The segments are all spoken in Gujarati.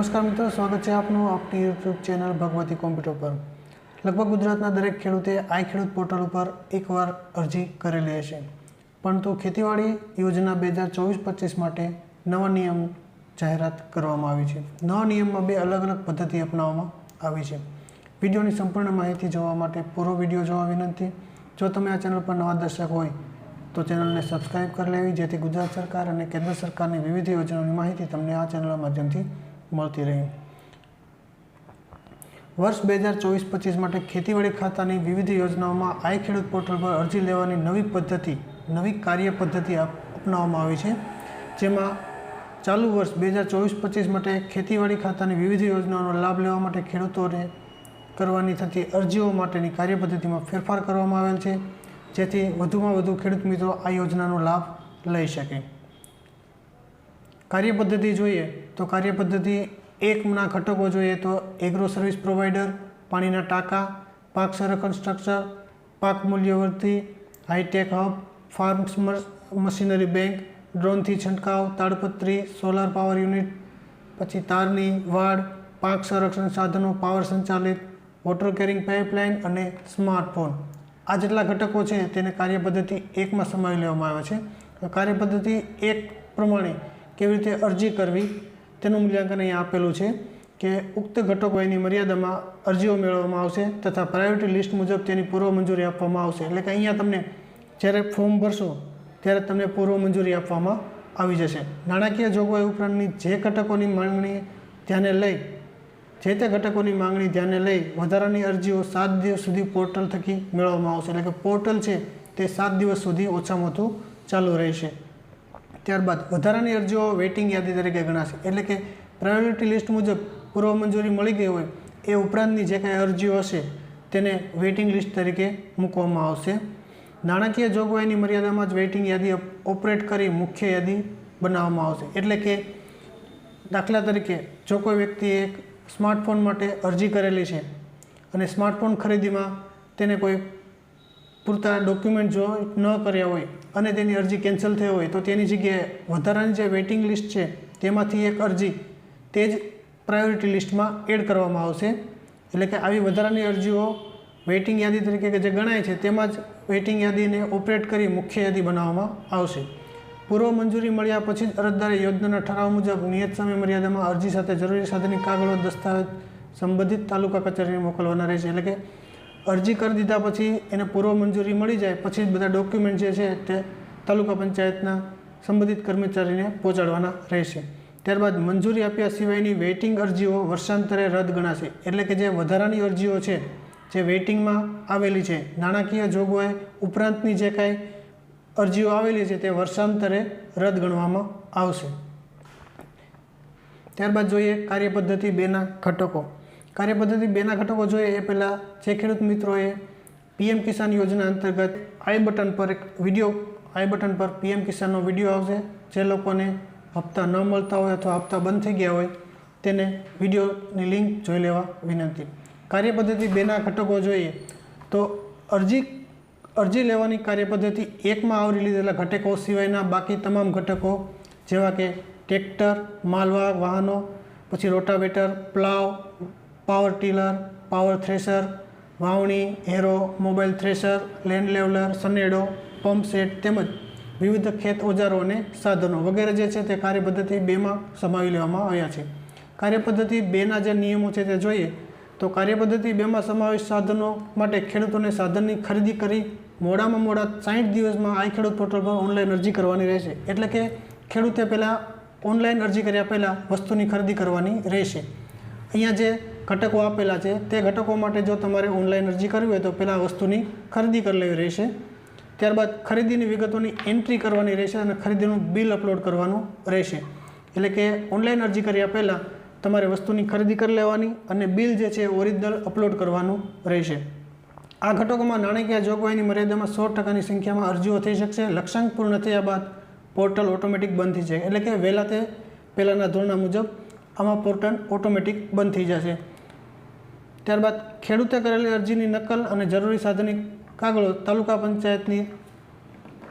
નમસ્કાર મિત્રો, સ્વાગત છે આપનું આપની યુટ્યુબ ચેનલ ભગવતી કોમ્પ્યુટર પર. લગભગ ગુજરાતના દરેક ખેડૂતે આઈ ખેડૂત પોર્ટલ ઉપર એકવાર અરજી કરેલી હશે. પરંતુ ખેતીવાડી યોજના બે હજાર ચોવીસ પચીસ માટે નવા નિયમ જાહેરાત કરવામાં આવી છે. નવા નિયમમાં બે અલગ અલગ પદ્ધતિ અપનાવવામાં આવી છે. વિડીયોની સંપૂર્ણ માહિતી જોવા માટે પૂરો વીડિયો જોવા વિનંતી. જો તમે આ ચેનલ પર નવા દર્શક હોય, તો ચેનલને સબસ્ક્રાઇબ કરી લેવી, જેથી ગુજરાત સરકાર અને કેન્દ્ર સરકારની વિવિધ યોજનાઓની માહિતી તમને આ ચેનલના માધ્યમથી મળતી રહી. વર્ષ બે હજાર ચોવીસ પચીસ માટે ખેતીવાડી ખાતાની વિવિધ યોજનાઓમાં આઈ ખેડૂત પોર્ટલ પર અરજી લેવાની નવી પદ્ધતિ, નવી કાર્ય પદ્ધતિ અપનાવવામાં આવી છે. જેમાં ચાલુ વર્ષ બે હજાર ચોવીસ પચીસ માટે ખેતીવાડી ખાતાની વિવિધ યોજનાઓનો લાભ લેવા માટે ખેડૂતોને કરવાની થતી અરજીઓ માટેની કાર્યપદ્ધતિમાં ફેરફાર કરવામાં આવેલ છે. જેથી વધુમાં વધુ ખેડૂત મિત્રો આ યોજનાનો લાભ લઈ શકે. કાર્યપદ્ધતિ જોઈએ તો કાર્યપદ્ધતિ એકના ઘટકો જોઈએ તો એગ્રો સર્વિસ પ્રોવાઈડર પાણીના ટાંકા, પાક સંરક્ષણ સ્ટ્રક્ચર પાક મૂલ્યવર્ધી hi tech hub farm machinery bank ડ્રોનથી છંટકાવ, તાડપત્રી સોલાર પાવર યુનિટ પછી તારની વાડ, પાક સંરક્ષણ સાધનો પાવર સંચાલિત વોટર કેરિંગ પાઇપલાઇન અને સ્માર્ટફોન આ જેટલા ઘટકો છે તેને કાર્યપદ્ધતિ એકમાં સમાવી લેવામાં આવે છે. કાર્યપદ્ધતિ એક પ્રમાણે કેવી રીતે અરજી કરવી તેનું મૂલ્યાંકન અહીંયા આપેલું છે કે ઉક્ત ઘટકો એની મર્યાદામાં અરજીઓ મેળવવામાં આવશે તથા પ્રાયોરિટી લિસ્ટ મુજબ તેની પૂર્વ મંજૂરી આપવામાં આવશે. એટલે કે અહીંયા તમને જ્યારે ફોર્મ ભરશો ત્યારે તમને પૂર્વ મંજૂરી આપવામાં આવી જશે. નાણાકીય જોગવાઈ ઉપરાંતની જે ઘટકોની માંગણી ધ્યાને લઈ, જે તે ઘટકોની માંગણી ધ્યાને લઈ વધારાની અરજીઓ સાત દિવસ સુધી પોર્ટલ થકી મેળવવામાં આવશે. એટલે કે પોર્ટલ છે તે સાત દિવસ સુધી ઓછામાં ઓછું ચાલુ રહેશે. ત્યારબાદ વધારાની અરજીઓ વેઇટિંગ યાદી તરીકે ગણાશે. એટલે કે પ્રાયોરિટી લિસ્ટ મુજબ પૂર્વ મંજૂરી મળી ગઈ હોય એ ઉપરાંતની જે કાંઈ અરજીઓ હશે તેને વેઇટિંગ લિસ્ટ તરીકે મૂકવામાં આવશે. નાણાકીય જોગવાઈની મર્યાદામાં જ વેઇટિંગ યાદી ઓપરેટ કરી મુખ્ય યાદી બનાવવામાં આવશે. એટલે કે દાખલા તરીકે જો કોઈ વ્યક્તિએ એક સ્માર્ટફોન માટે અરજી કરેલી છે અને સ્માર્ટફોન ખરીદીમાં તેને કોઈ પૂરતા ડોક્યુમેન્ટ જો ન કર્યા હોય અને તેની અરજી કેન્સલ થઈ હોય તો તેની જગ્યાએ વધારાની જે વેઇટિંગ લિસ્ટ છે, તેમાંથી એક અરજી તે જ પ્રાયોરિટી લિસ્ટમાં એડ કરવામાં આવશે. એટલે કે આવી વધારાની અરજીઓ વેઇટિંગ યાદી તરીકે કે જે ગણાય છે, તેમાં જ વેઇટિંગ યાદીને ઓપરેટ કરી મુખ્ય યાદી બનાવવામાં આવશે. પૂર્વ મંજૂરી મળ્યા પછી જ અરજદારે યોજનાના ઠરાવ મુજબ નિયત સમય મર્યાદામાં અરજી સાથે જરૂરી સાધનિક કાગળો, દસ્તાવેજ સંબંધિત તાલુકા કચેરીને મોકલવાના રહેશે. એટલે કે અરજી કરી દીધા પછી એને પૂર્વ મંજૂરી મળી જાય, પછી બધા ડોક્યુમેન્ટ જે છે તે તાલુકા પંચાયતના સંબંધિત કર્મચારીને પહોંચાડવાના રહેશે. ત્યારબાદ મંજૂરી આપ્યા સિવાયની વેઇટિંગ અરજીઓ વર્ષાંતરે રદ ગણાશે. એટલે કે જે વધારાની અરજીઓ છે, જે વેઇટિંગમાં આવેલી છે, નાણાકીય જોગવાઈ ઉપરાંતની જે કાંઈ અરજીઓ આવેલી છે, તે વર્ષાંતરે રદ ગણવામાં આવશે. ત્યારબાદ જોઈએ કાર્યપદ્ધતિ બેના ઘટકો. કાર્યપદ્ધતિ બેના ઘટકો જોઈએ. એ પહેલાં જે ખેડૂત મિત્રોએ પીએમ કિસાન યોજના અંતર્ગત આઈ બટન પર એક વીડિયો, આઈ બટન પર પીએમ કિસાનનો વીડિયો આવશે. જે લોકોને હપ્તા ન મળતા હોય અથવા હપ્તા બંધ થઈ ગયા હોય, તેને વિડીયોની લિંક જોઈ લેવા વિનંતી. કાર્યપદ્ધતિ બેના ઘટકો જોઈએ. તો અરજી અરજી લેવાની કાર્યપદ્ધતિ એકમાં આવરી લીધેલા ઘટકો સિવાયના બાકી તમામ ઘટકો જેવા કે ટ્રેક્ટર માલવાહક વાહનો, પછી rotavator, plough power tiller, power thresher, વાવણી harrow mobile thresher, land leveller, Sanedo, pump set તેમજ વિવિધ ખેત ઓજારો અને સાધનો વગેરે જે છે તે કાર્યપદ્ધતિ બેમાં સમાવી લેવામાં આવ્યા છે. કાર્યપદ્ધતિ બેના જે નિયમો છે તે જોઈએ તો કાર્યપદ્ધતિ બેમાં સમાવેશ સાધનો માટે ખેડૂતોને સાધનની ખરીદી કરી મોડામાં મોડા સાઠ દિવસમાં આ ખેડૂત પોર્ટલ પર ઓનલાઈન અરજી કરવાની રહેશે. એટલે કે ખેડૂતે પહેલાં ઓનલાઈન અરજી કર્યા પહેલાં વસ્તુની ખરીદી કરવાની રહેશે. અહીંયા જે ઘટકો આપેલા છે. તે ઘટકો માટે જો તમારે ઓનલાઈન અરજી કરવી હોય તો પહેલાં વસ્તુની ખરીદી કરી લેવી રહેશે. ત્યારબાદ ખરીદીની વિગતોની એન્ટ્રી કરવાની રહેશે અને ખરીદીનું બિલ અપલોડ કરવાનું રહેશે. એટલે કે ઓનલાઈન અરજી કર્યા પહેલાં તમારે વસ્તુની ખરીદી કરી લેવાની અને બિલ જે છે ઓરિજિનલ અપલોડ કરવાનું રહેશે. આ ઘટકોમાં નાણાકીય જોગવાઈની મર્યાદામાં સો ટકાની સંખ્યામાં અરજીઓ થઈ શકશે. લક્ષ્યાંક પૂર્ણ થયા બાદ પોર્ટલ ઓટોમેટિક બંધ થઈ જાય. એટલે કે વહેલા તે પહેલાંના ધોરણા મુજબ આમાં પોર્ટલ ઓટોમેટિક બંધ થઈ જશે. ત્યારબાદ ખેડૂતે કરેલી અરજીની નકલ અને જરૂરી સાધનિક કાગળો તાલુકા પંચાયતની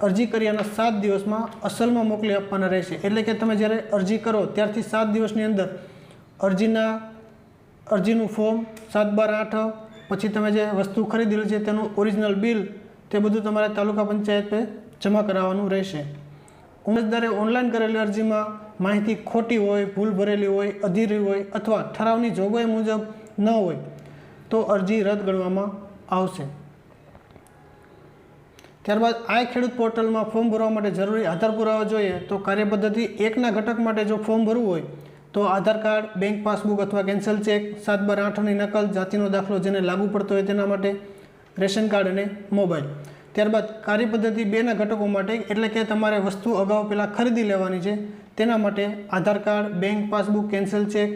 અરજી કર્યાના સાત દિવસમાં અસલમાં મોકલી આપવાના રહેશે. એટલે કે તમે જ્યારે અરજી કરો, ત્યારથી સાત દિવસની અંદર અરજીના, અરજીનું ફોર્મ સાત બાર આઠ, પછી તમે જે વસ્તુ ખરીદેલી છે તેનું ઓરિજિનલ બિલ તે બધું તમારે તાલુકા પંચાયત પર જમા કરાવવાનું રહેશે. ઉમેદવારે ઓનલાઈન કરેલી અરજીમાં માહિતી ખોટી હોય, ભૂલ ભરેલી હોય, અધીરી હોય અથવા ઠરાવની જોગવાઈ મુજબ ન હોય તો અરજી રદ ગણવામાં આવશે. ત્યારબાદ આ ખેડૂત પોર્ટલમાં ફોર્મ ભરવા માટે જરૂરી આધાર પુરાવા જોઈએ તો કાર્યપદ્ધતિ એકના ઘટક માટે જો ફોર્મ ભરવું હોય તો આધાર કાર્ડ, બેંક પાસબુક અથવા કેન્સલ ચેક, સાત બાર આઠની નકલ, જાતિનો દાખલો જેને લાગુ પડતો હોય તેના માટે રેશન કાર્ડ અને મોબાઈલ. ત્યારબાદ કાર્યપદ્ધતિ બેના ઘટકો માટે એટલે કે તમારે વસ્તુ અગાઉ પહેલાં ખરીદી લેવાની છે તેના માટે Aadhaar card, bank passbook, cancel cheque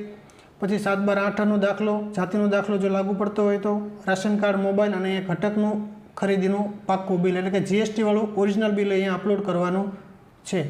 પછી સાત બાર આઠનો દાખલો, જાતિનો દાખલો જો લાગુ પડતો હોય તો રાશન કાર્ડ, મોબાઈલ અને એ ઘટકનું ખરીદીનું પાક્કું બિલ એટલે કે જીએસટીવાળું ઓરિજિનલ બિલ અહીંયા અપલોડ કરવાનું છે.